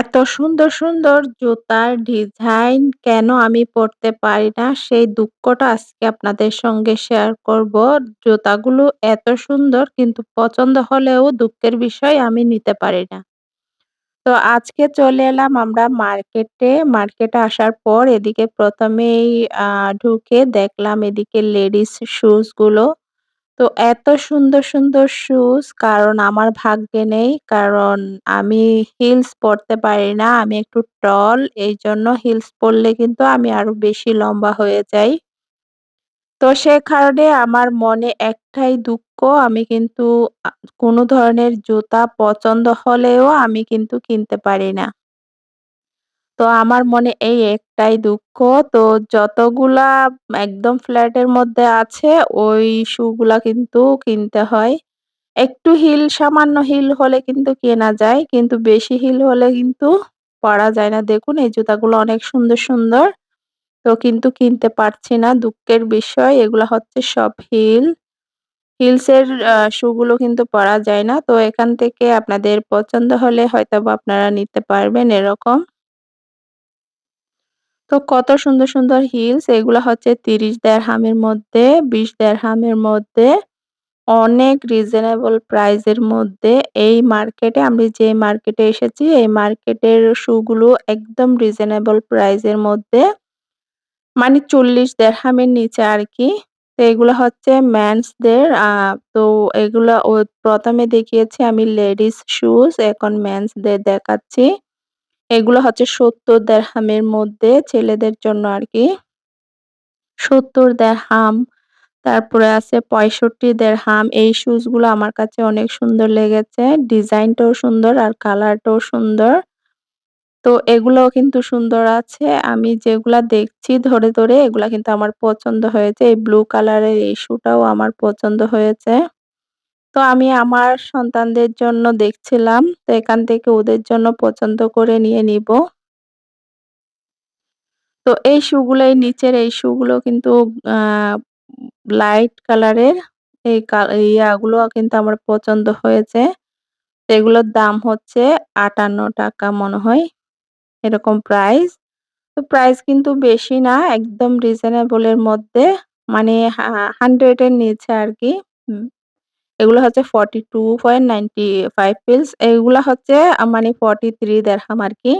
এত সুন্দর, সুন্দর জুতার ডিজাইন কেন আমি পড়তে পারি না সেই দুঃখটা আজকে আপনাদের সঙ্গে শেয়ার করব। জুতাগুলো এত সুন্দর কিন্তু পছন্দ হলেও দুঃখের বিষয় আমি নিতে পারি না। তো আজকে চলে এলাম আমরা মার্কেটে। মার্কেটে আসার পর এদিকে প্রথমেই ঢুকে দেখলাম এদিকে লেডিস শুজগুলো। তো এত সুন্দর, সুন্দর শুজ কারণ আমার ভাগ্যে নেই। কারণ আমি হিলস পড়তে পারি না। আমি একটু টল এই জন্য হিলস পড়লে কিন্তু আমি আরও বেশি লম্বা হয়ে যাই। তো সে কারণে আমার মনে একটাই দুঃখ আমি কিন্তু কোনো ধরনের জুতা পছন্দ হলেও আমি কিন্তু কিনতে পারি না। তো আমার মনে এই একটাই দুঃখ। তো যতগুলা একদম ফ্ল্যাট এর মধ্যে আছে ওই শু গুলা কিন্তু কিনতে হয়। একটু হিল সামান্য হিল হলে কিন্তু কেনা যায়। কিন্তু বেশি হিল হলে কিন্তু পড়া যায় না। দেখুন এই জুতাগুলো অনেক সুন্দর, সুন্দর। তো কিন্তু কিনতে পারছি না। দুঃখের বিষয় এগুলা হচ্ছে সব হিল। হিলস এর শু গুলো কিন্তু পরা যায় না। তো এখান থেকে আপনাদের পছন্দ হলে হয়তোবা আপনারা নিতে পারবেন এরকম। তো কত সুন্দর, সুন্দর হিলস এগুলা হচ্ছে ৩০ দেরহামের মধ্যে ২০ দেরহামের মধ্যে অনেক রিজনেবল প্রাইস এর মধ্যে এই মার্কেটে আমি যে মার্কেটে এসেছি এই মার্কেটের শু গুলো একদম রিজনেবল প্রাইস এর মধ্যে। মানে ৪০ দেরহামের নিচে আরকি। তো এগুলো হচ্ছে মেন্স দের আ তো এগুলা ১ম দেখিয়েছি আমি লেডিস শুজ এখন মেন্স দের দেখাচ্ছি। এগুলো হচ্ছে ৭০ দেরহামের মধ্যে ছেলেদের জন্য আরকি। ৭০ দেরহাম তারপরে আছে ৬৫ দেরহাম এই শুজগুলো আমার কাছে অনেক সুন্দর লেগেছে। ডিজাইনটাও সুন্দর আর কালারটাও সুন্দর। তো এগুলোও কিন্তু সুন্দর আছে। আমি যেগুলা দেখছি ধরে, ধরে এগুলা কিন্তু আমার পছন্দ হয়েছে। এই ব্লু কালারের এই শুটাও আমার পছন্দ হয়েছে। তো আমি আমার সন্তানদের জন্য দেখছিলাম। তো এখান থেকে ওদের জন্য পছন্দ করে নিয়ে নিবো। তো এই শু গুলো এই নিচের এই শু গুলো কিন্তু লাইট কালারের, এই কা, ইয়াগুলো কিন্তু আমার পছন্দ হয়েছে। এগুলোর দাম হচ্ছে ৳৫৮ মনে হয়। এরকম প্রাইস। তো প্রাইস কিন্তু বেশি না, একদম রিজনেবল এর মধ্যে মানে হা 100 এর নিচে আরকি। হুম। এগুলো হচ্ছে 42.95 পিলস এগুলা হচ্ছে মানে ফর্টি থ্রি 43 আর কি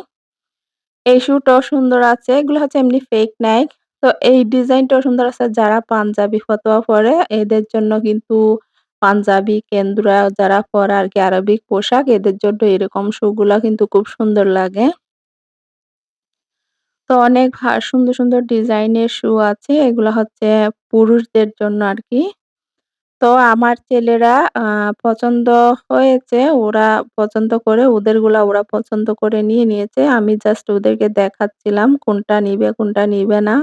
এই শুটাও সুন্দর আছে। এগুলো হচ্ছে এমনি ফেক নাইক। তো এই ডিজাইনটাও সুন্দর আছে। যারা পাঞ্জাবি ফতোয়া পরে এদের জন্য কিন্তু পাঞ্জাবি, কেন্দুরা যারা পরে আর কি আরবিক পোশাক এদের জন্য এরকম শু গুলা কিন্তু খুব সুন্দর লাগে। তো অনেক সুন্দর, সুন্দর ডিজাইনের শু আছে। এগুলা হচ্ছে পুরুষদের জন্য আরকি। তো আমার ছেলেরা আ পছন্দ হয়েছে। ওরা পছন্দ করে ওদেরগুলা ওরা পছন্দ করে নিয়ে নিয়েছে। আমি জাস্ট ওদেরকে দেখাচ্ছিলাম কোনটা নিবে, কোনটা নিবে না।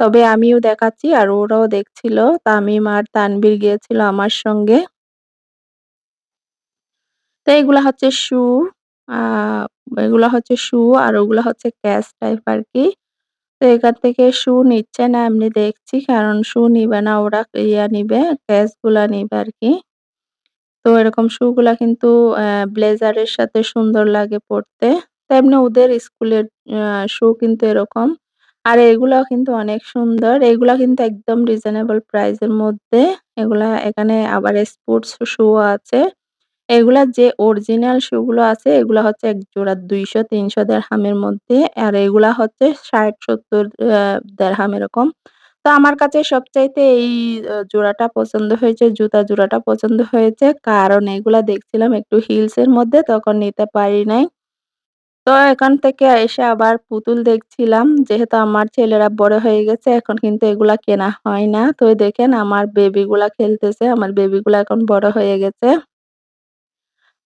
তবে আমিও দেখাচ্ছি আর ওরাও দেখছিল। তামিম আর তানভীর গিয়েছিল আমার সঙ্গে। তো এগুলা হচ্ছে শু। আ এগুলা হচ্ছে শু আর ওগুলা হচ্ছে ক্যাশ টাইপ আরকি। তো এখান থেকে শু নিচ্ছে না, এমনি দেখছি। কারণ শু নিবে না, ওরা ইয়া নিবে ক্যাশগুলা নিবে আর কি তো এরকম শু গুলা কিন্তু অ্যা ব্লেজার এর সাথে সুন্দর লাগে পড়তে। তো এমনি ওদের স্কুলের শু কিন্তু এরকম। আর এগুলাও কিন্তু অনেক সুন্দর। এগুলা কিন্তু একদম রিজনেবল প্রাইস এর মধ্যে। এগুলা এখানে আবার স্পোর্টস শু আছে। এগুলা যে অরিজিনাল শু গুলো আছে এগুলা হচ্ছে এক জোড়া দুইশো তিনশো দেড়হামের মধ্যে। আর এগুলা হচ্ছে ৬০-৭০ আ দেরহাম এরকম। তো আমার কাছে সবচাইতে এই জোড়াটা পছন্দ হয়েছে, জুতা জোড়াটা পছন্দ হয়েছে। কারণ এগুলা দেখছিলাম একটু হিলস এর মধ্যে তখন নিতে পারি নাই। তো এখান থেকে এসে আবার পুতুল দেখছিলাম। যেহেতু আমার ছেলেরা বড় হয়ে গেছে এখন কিন্তু এগুলা কেনা হয় না। তো দেখেন আমার বেবি গুলা খেলতেছে। আমার বেবি গুলা এখন বড় হয়ে গেছে।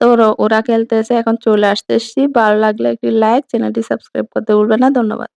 তো ওর খেলতেছে, এখন চলে আসতেছি। ভালো লাগলে একটি লাইক চ্যানেলটি সাবস্ক্রাইব করতে ভুলবেন না। ধন্যবাদ।